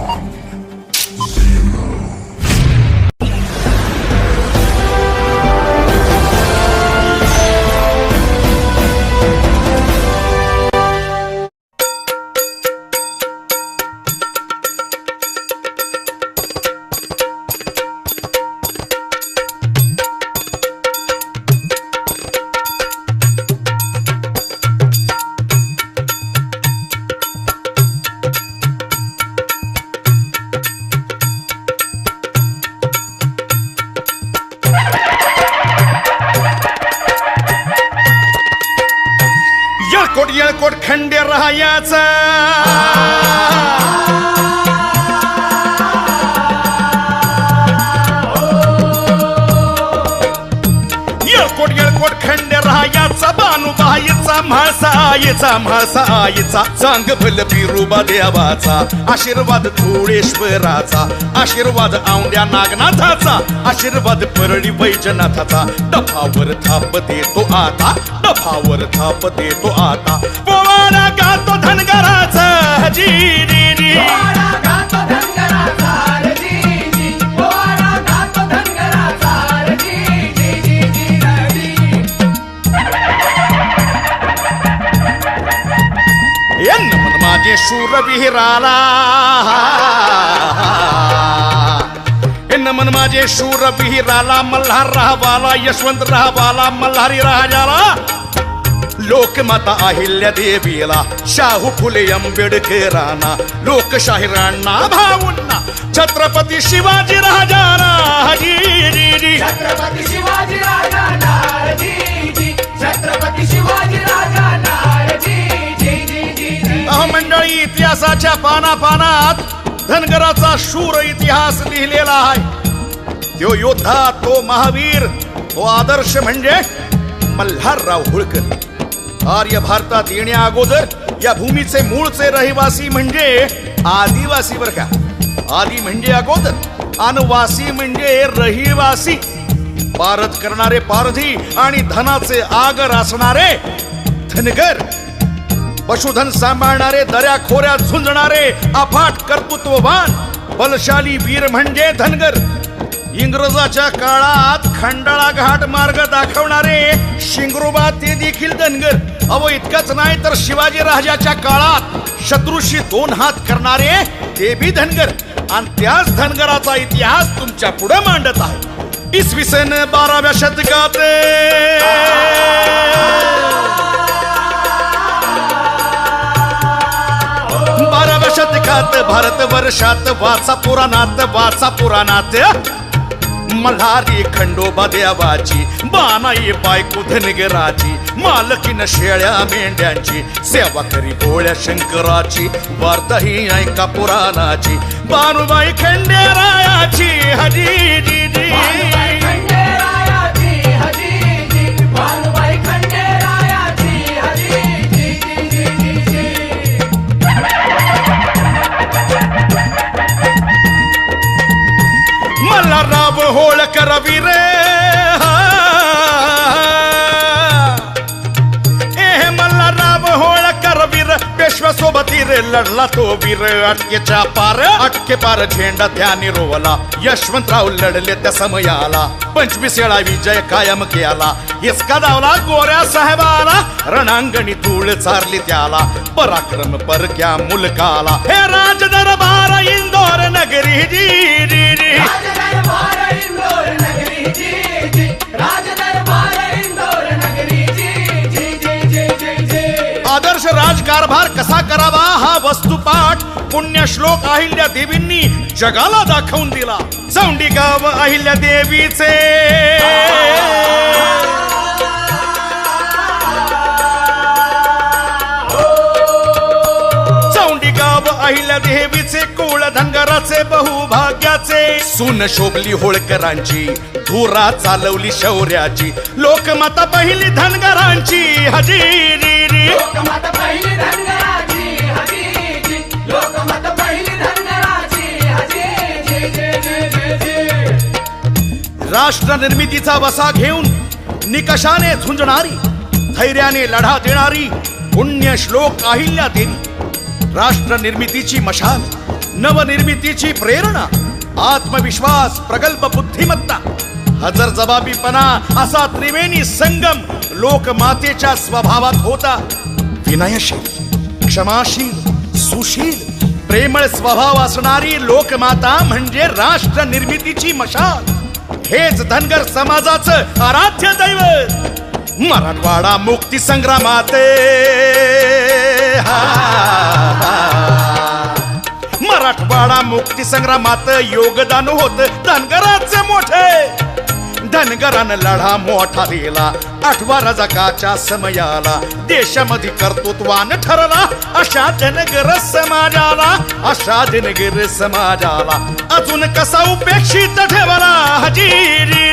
long. येळकोट खंडे राहायचा. म्हाळसा आईचा म्हाळसा आईचा. चांग भल बिरुबा देवाचा. आशीर्वाद धुळेश्वराचा आशीर्वाद औंड्या नागनाथाचा. आशीर्वाद परळी वैजनाथाचा. डफावर थाप देतो आता. डफावर थाप देतो आता. पोवाडा गातो धनगराचा जी मन माझे शूर विहिराला एन्न माझे शूर विहिराला मल्हार राहवाला यशवंत राहवाला मल्हारी राजाला. लोकमाता अहिल्या देवीला शाहू फुले आंबेडकरांना लोकशाहिरांना भाऊंना छत्रपती शिवाजी राजाला. जी जी जी. छत्रपती शिवाजी राजाला. जी जी. छत्रपती शिवाजी राजाला. इतिहासाच्या पाना पानात धनगराचा शूर इतिहास लिहिलेला आहे. तो योद्धा तो महावीर तो आदर्श म्हणजे मल्हारराव होळकर. आर्य भारतात येण्या अगोदर या भूमीचे मूळचे रहिवासी म्हणजे आदिवासी बर का. आदि म्हणजे अगोदर अनवासी म्हणजे रहिवासी. पारत करणारे पारधी आणि धनाचे आगर असणारे धनगर. पशुधन सांभाळणारे दऱ्या खोऱ्यात झुंजणारे अफाट कर्तृत्ववान बलशाली वीर म्हणजे धनगर. इंग्रजाच्या काळात खंडाळा घाट मार्ग दाखवणारे शिंगरोबा ते देखील धनगर. अव इतकंच नाही तर शिवाजी राजाच्या काळात शत्रूशी दोन हात करणारे ते बी धनगर. आणि त्याच धनगराचा इतिहास तुमच्यापुढे मांडत आहे. इसवी सन बाराव्या शतकात. बाराव्या भारत वर्षात वाचा पुराणात वाचा पुराणात. मल्हारी खंडोबा देवाची बानाई बायको धनगराची मालकीन शेळ्या मेंढ्यांची सेवा करी भोळ्या शंकराची वार्ता ही ऐका पुराणाची. बानुबाई खंडेरायाची हजी जी जी मल्हारराव सोबती रे लढला तो वीर अटकेच्या पार अटके पार झेंडा त्याने रोवला यशवंतराव लढले त्या समयाला पंचवीस वेळा विजय कायम केला इसका दावला गोऱ्या साहेबा रणांगणी धूळ चारली त्याला पराक्रम परक्या मुलकाला हे राज दरबार इंदोर नगरी जी जी जी राजदरबार इंदोर नगरी जी जी. राजदरबार इंदोर नगरी जी जी जी जी जी जी. आदर्श राजकारभार कसा करावा हा वस्तुपाठ पुण्य श्लोक अहिल्या देवींनी जगाला दाखवून दिला चौंडी गाव अहिल्या देवीचे गाव अहिल्या देवीचे कुळ धनगराचे बहुभाग्याचे. सुन शोभली होळकरांची धुरा चालवली शौर्याची. लोकमाता पहिली धनगरांची हजेरी. राष्ट्र निर्मितीचा वसा घेऊन निकषाने झुंजणारी धैर्याने लढा देणारी पुण्य श्लोक अहिल्या देवी राष्ट्र निर्मितीची मशाल नवनिर्मितीची प्रेरणा आत्मविश्वास प्रगल्भ बुद्धिमत्ता हजर जबाबीपणा असा त्रिवेणी संगम लोकमातेच्या स्वभावात होता. विनयशील क्षमाशील सुशील प्रेमळ स्वभाव असणारी लोकमाता म्हणजे राष्ट्र निर्मितीची मशाल. हेच धनगर समाजाचं आराध्य दैवत. मराठवाडा मुक्ती संग्रामाते मराठवाडा मुक्ती संग्रामात योगदान होत. धनगराचे मोठे. धनगरानं लढा मोठा दिला. आठवा रजकाच्या समयाला देशामध्ये कर्तृत्वान ठरला. अशा धनगर समाजाला अशा धनगर समाजाला अजून कसा उपेक्षित ठेवला हजीरी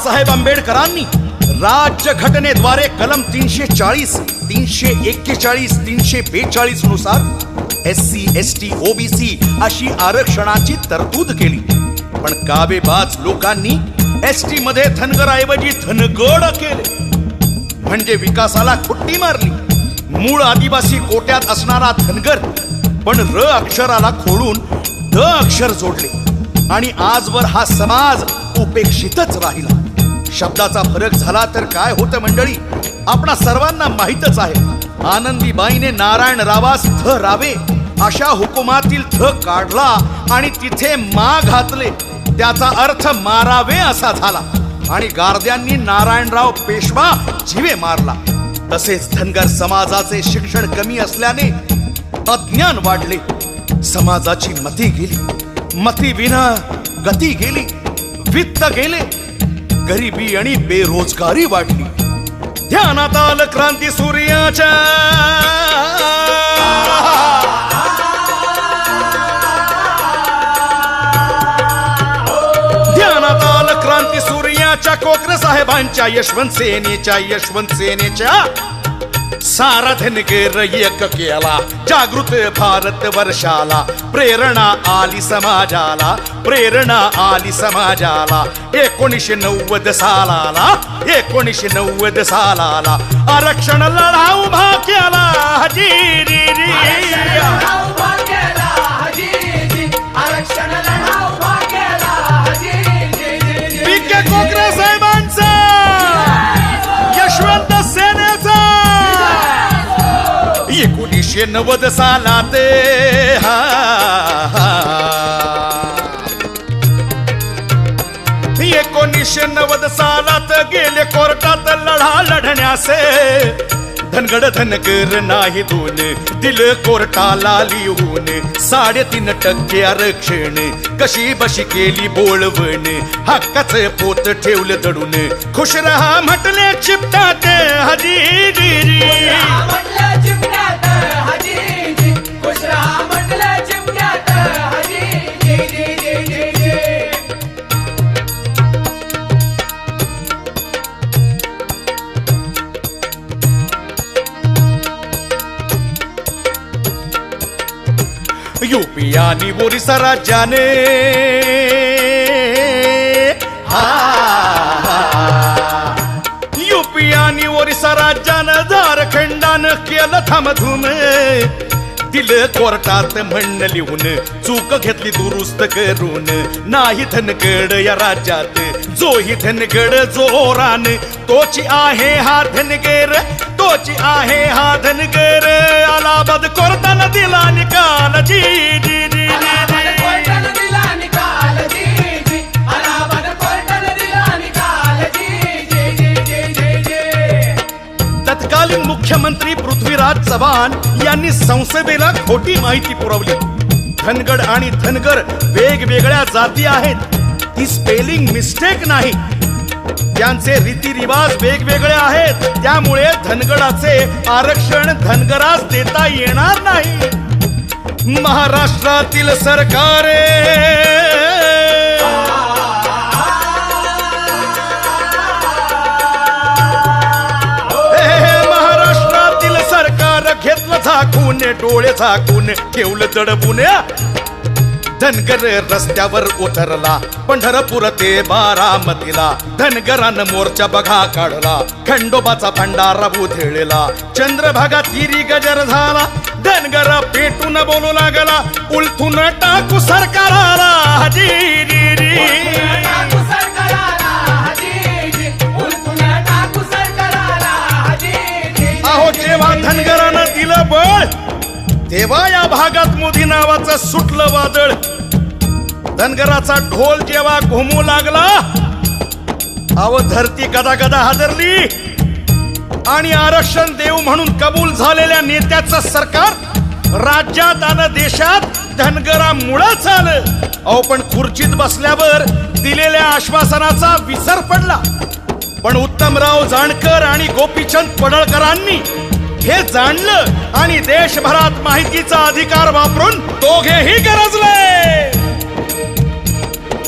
बाबासाहेब आंबेडकरांनी राज्य घटनेद्वारे कलम तीनशे चाळीस तीनशे एक्केचाळीस तीनशे बेचाळीसनुसार S C S T OBC अशी आरक्षणाची तरतूद केली. पण काबेबाज लोकांनी एस टी मध्ये धनगरऐवजी धनगड केले. म्हणजे विकासाला खुट्टी मारली. मूळ आदिवासी कोट्यात असणारा धनगर पण र अक्षराला खोडून द अक्षर जोडले. आणि आजवर हा समाज उपेक्षितच राहिला. शब्दाचा फरक झाला तर काय होतं मंडळी? आपणा सर्वांना माहीतच आहे. आनंदीबाईने नारायण रावास थ रावे अशा हुकुमातील थ काढला आणि तिथे मा घातले. त्याचा अर्थ मारावे असा झाला. आणि गारद्यांनी नारायणराव पेशवा जीवे मारला. तसेच धनगर समाजाचे शिक्षण कमी असल्याने अज्ञान वाढले. समाजाची मती गेली. मती विना गती गेली. वित्त गेले. गरिबी आणि बेरोजगारी वाढली. ध्यानात आलं क्रांती सूर्याच्या. ध्यानात आलं क्रांती सूर्याच्या. कोकरे साहेबांच्या यशवंत सेनेच्या यशवंत सेनेच्या. सारा रयक केला जागृत भारत वर्षाला प्रेरणा आली समाजाला प्रेरणा आली समाजाला एकोणीसशे नव्वद सालाला एकोणीसशे नव्वद सालाला आरक्षण लढा उभा केला हजीरी आरक्षण लढा एकोणीसशे नव्वद सालात. हा, हा. एकोणीसशे नव्वद सालात गेले कोर्टात लढा लढण्यास. धनगड धनगर नाही दोन दिल कोर्टाला लिहून साडेतीन टक्के आरक्षण. कशी बशी केली बोळवण हक्काचं पोत ठेवलं दडून. खुश रहा म्हटले चिपटात हजी राहा ओरिसा राज्याने. युपी आणि ओरिसा राज्यानं झारखंडानं केलं थांबधून. दिलं कोर्टात म्हणणं लिहून चूक घेतली दुरुस्त करून. नाही धनगड या राज्यात जोही धनगड जोरान. तोची आहे हा धनगर तोची आहे हा धनगर. अलाहाबाद कोर्टानं दिला निकाल जी जी जी जी. तत्कालीन मुख्यमंत्री पृथ्वीराज चव्हाण यांनी संसदेला खोटी माहिती पुरवली. धनगड आणि धनगर वेगवेगळ्या जाती आहेत. ती स्पेलिंग मिस्टेक नाही. त्यांचे रीतिरिवाज वेगवेगळे आहेत. त्यामुळे धनगडाचे आरक्षण धनगरास देता येणार नाही. महाराष्ट्रातील सरकारे झाकून डोळे झाकून ठेवलं तडबून धनगर रस्त्यावर उतरला पंढरपूर ते बारामतीला. धनगरानं मोर्चा बघा काढला खंडोबाचा भंडारा उधळला. चंद्रभागा तिरी गजर झाला धनगर पेटून बोलू लागला. उलथून टाकू सरकाराला. हजी तेव्हा या भागात मोदी नावाचं सुटलं वादळ. धनगराचा ढोल जेव्हा घुमू लागला अहो धरती गदा गदा हादरली. आणि आरक्षण देऊ म्हणून कबूल झालेल्या नेत्याचं सरकार राज्यात आणि देशात धनगरामुळंच आलं अहो पण खुर्चीत बसल्यावर दिलेल्या आश्वासनाचा विसर पडला. पण उत्तमराव जाणकर आणि गोपीचंद पडळकरांनी हे जाणलं आणि देशभरात माहितीचा अधिकार वापरून दोघेही गरजले.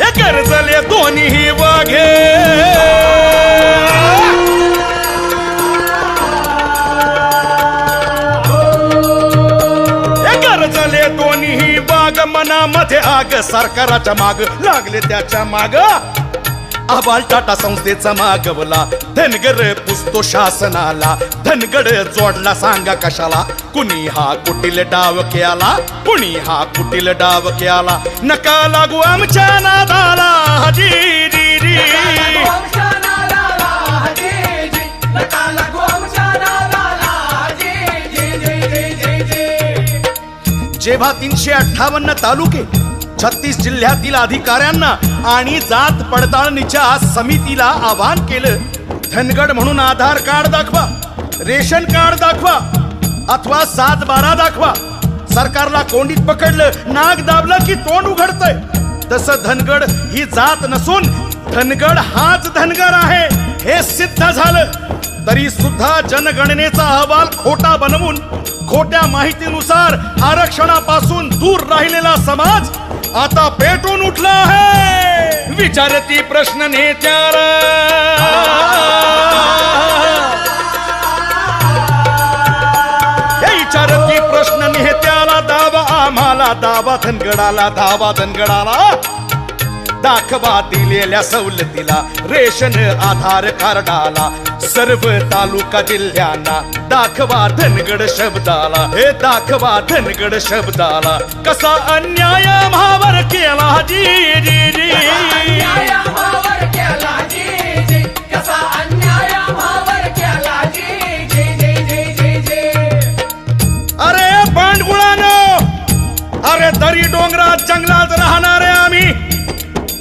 हे गरजले दोन्ही वाघे. दोन्ही वाघ मनामध्ये आग सरकाराच्या माग लागले त्याच्या माग. अहवाल टाटा संस्थेचा मागवला. धनगर पुसतो शासनाला. धनगड जोडला सांगा कशाला? कुणी हा कुटील डाव केला कुणी हा कुटील डाव केला नका लागू आमच्या नादाला हजी री. री. जेव्हा तीनशे अठ्ठावन्न तालुके छत्तीस जिल्ह्यातील अधिकाऱ्यांना आणि जात पडताळणीच्या समितीला आवाहन केलं. धनगड म्हणून आधार कार्ड दाखवा रेशन कार्ड दाखवा अथवा सात बारा दाखवा. सरकारला कोंडीत पकडलं नाक दाबलं की तोंड उघडतय. तसं धनगड ही जात नसून धनगड हाच धनगर आहे हे सिद्ध झालं. तरी सुद्धा जनगणनेचा अहवाल खोटा बनवून खोट्या माहितीनुसार आरक्षणापासून दूर राहिलेला समाज आता पेटून उठला आहे. विचारती प्रश्न नेत्याला. विचारती प्रश्न नेत्याला दावा आम्हाला दावा धनगडाला दावा धनगडाला. दाखवा दिलेल्या सवलतीला रेशन आधार कार्डाला. सर्व तालुका जिल्ह्यांना दाखवा धनगड शब्दाला. हे दाखवा धनगड शब्दाला. कसा अन्याय भावर केला जी जी जी अन्याय भावर केला जीजी, कसा अन्याय भावर केला जीजी, जी, जी, जी, जी. अरे पांडगुळानो अरे दरी डोंगरात जंगलात राहणारे आम्ही.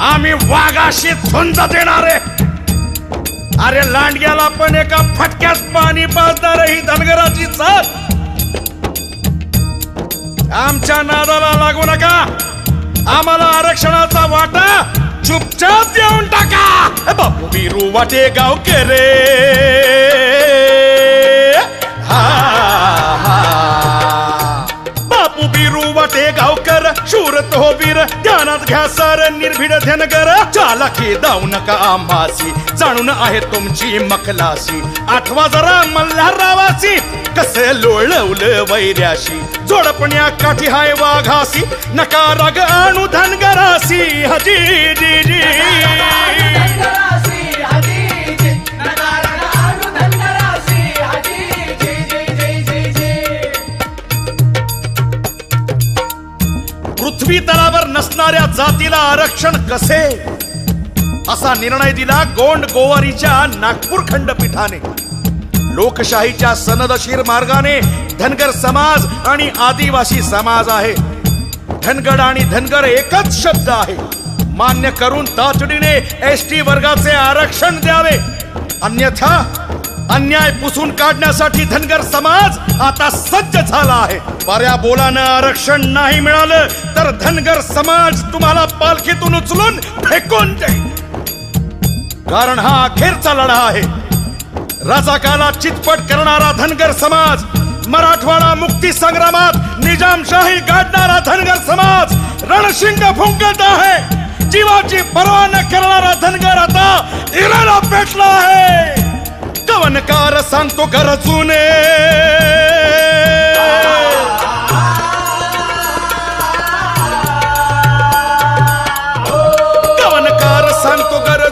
आम्ही वाघाशी झुंज देणारे. अरे लांडग्याला पण एका फटक्यात पाणी पाजणार ही धनगराची साथ आमच्या नादाला लागू नका. आम्हाला आरक्षणाचा वाटा चुपचाप देऊन टाका. हे बापू बिरू वाटे गावकरे रे. घ्या सर निर्भीड ध्यानकर चालाकी दाऊ नका आम्हासी. जाणून आहे तुमची मखलासी. आठवा जरा मल्हाररावासी. कसे लोळवलं वैऱ्याशी. जोडपण्या काठी हाय वाघासी. नका राग आणू धनगरासी हजी जी जी. आरक्षण कसे? असा निर्णय दिला गोंड गोवारीच्या नागपूर खंडपीठाने. लोकशाहीच्या सनदशीर मार्गाने धनगर समाज आणि आदिवासी समाज आहे. धनगड आणि धनगर एकच शब्द आहे. मान्य करून तातडीने एस टी वर्गाचे आरक्षण द्यावे. अन्यथा अन्याय पुसून काढण्यासाठी धनगर समाज आता सज्ज झाला आहे. बऱ्या बोलानं आरक्षण नाही मिळालं तर धनगर समाज तुम्हाला पालखीतून उचलून फेकून देईल. कारण हा अखेरचा लढा आहे. राजाकाला चितपट करणारा धनगर समाज मराठवाडा मुक्ती संग्रामात निजामशाही गाडणारा धनगर समाज रणशिंग फुंकत आहे. जीवाची पर्वा न करणारा धनगर आता इराला पेटला आहे. पावनकार सांगतो गरजूने कवनकार सांगतो घर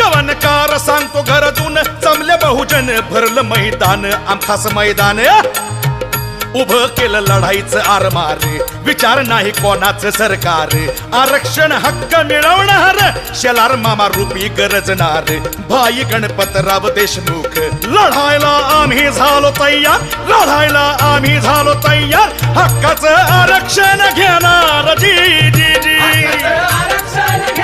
कवनकार सांगतो जमले बहुजन भरलं मैदान आमखास मैदान. उभं केलं लढाईचं आरमार. विचार नाही कोणाचं सरकार. आरक्षण हक्क मिळवणार शेलार मामा रूपी गरजणार. भाई गणपतराव देशमुख लढायला आम्ही झालो तयार. लढायला आम्ही झालो तयार. हक्काचं आरक्षण घेणार जी जी जी. आरक्षण